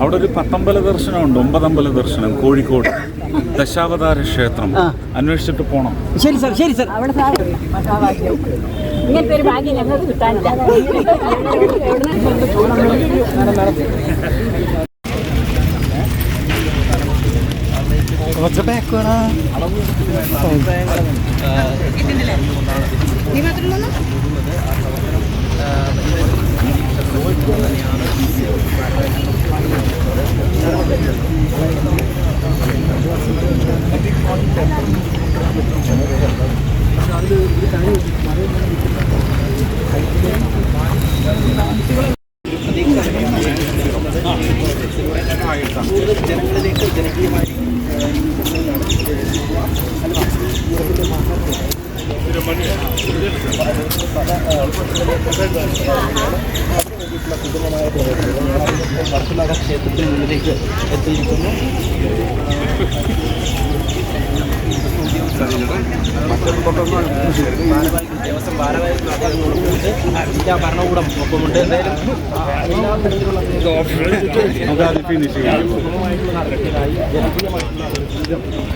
അവിടെ ഒരു പത്തമ്പല ദർശനമുണ്ട് ഒമ്പതമ്പല ദർശനം കോഴിക്കോട് ദശാവതാര ക്ഷേത്രം. അന്വേഷിച്ചിട്ട് പോണം. ശരി സാർ ശരി സാർ. അവിടെ ഇങ്ങനത്തെ ഒരു ഭാഗ്യം ഞങ്ങൾക്ക് കിട്ടാനില്ല. കുറച്ച് ബാക്ക് വേണം ക്ഷേത്രത്തിൽ മുന്നിലേക്ക് എത്തിയിരിക്കുന്നു ദേവസ്വം ഭാരവാഹികളുണ്ട് ജില്ലാ ഭരണകൂടം ഒപ്പമുണ്ട് എന്തായാലും എല്ലാ തരത്തിലുള്ള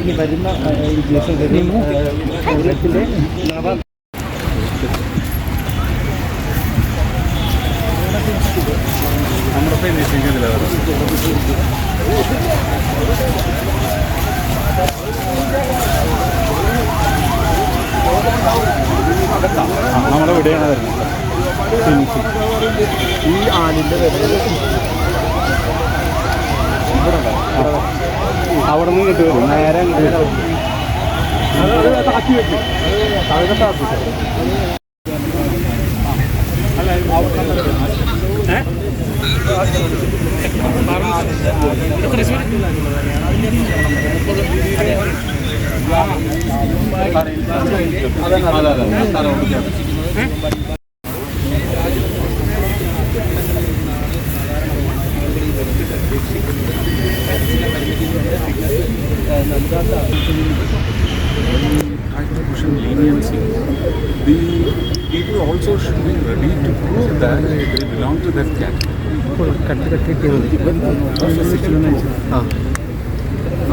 ഇനി വരുന്ന ഈ ദിവസങ്ങളിൽ ആ, കേരളത്തിലെ നവ നമ്മുടെ നിശ്ചയിക്കുന്നില്ല നമ്മുടെ ഇവിടെയാണ് വരുന്നത് ഈ ആലിന്റെ വരുന്നത് അവിടെ നിന്ന് കിട്ടും നേരെ leniency. The people also should be ready to prove that they belong to that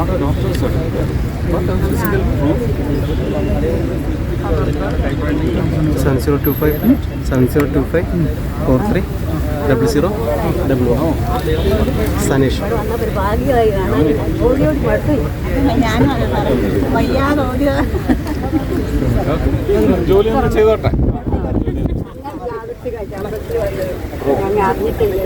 a doctor's certificate, but a physical proof. Seven zero two five seven zero two five four three double zero double one Saneesh ജോലി ഒന്ന് ചെയ്തോട്ടെ അറിഞ്ഞിട്ടില്ല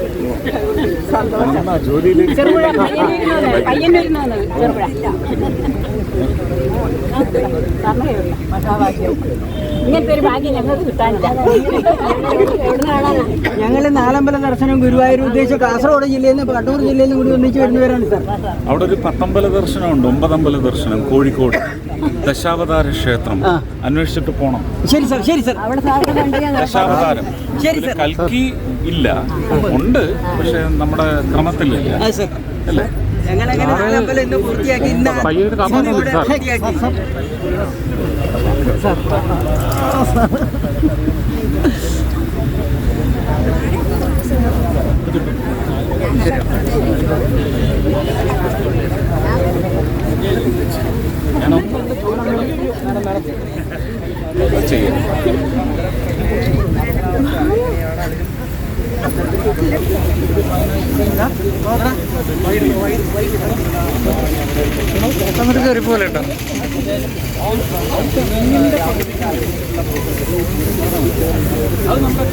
ഞങ്ങൾ നാലമ്പല ദർശനം ഗുരുവായൂർ ഉദ്ദേശിച്ച കാസർഗോഡ് ജില്ലയിൽ നിന്ന് കണ്ണൂർ ജില്ലയിൽ നിന്ന് കൂടി ഒന്നിച്ച് വരുന്നവരാണ് സാർ. അവിടെ ഒരു പത്തമ്പല ദർശനമുണ്ട് ഒമ്പതമ്പല ദർശനം കോഴിക്കോട്. ദശാവതാര ക്ഷേത്രം. അന്വേഷിച്ചിട്ട് പോണം. ശരി സാർ ശരി സർ. അവിടെ സാധനം ഉണ്ടെങ്കിൽ ദശാവതാരം. ശരി, സർ. കൽക്കി ഇല്ല. ഉണ്ട്. പക്ഷെ നമ്മുടെ ക്രമത്തിലില്ല. അല്ലേ? പൂർത്തിയാക്കി. എന്നിട്ട് കയറി പോലെ കേട്ടോ അത് നമ്മുടെ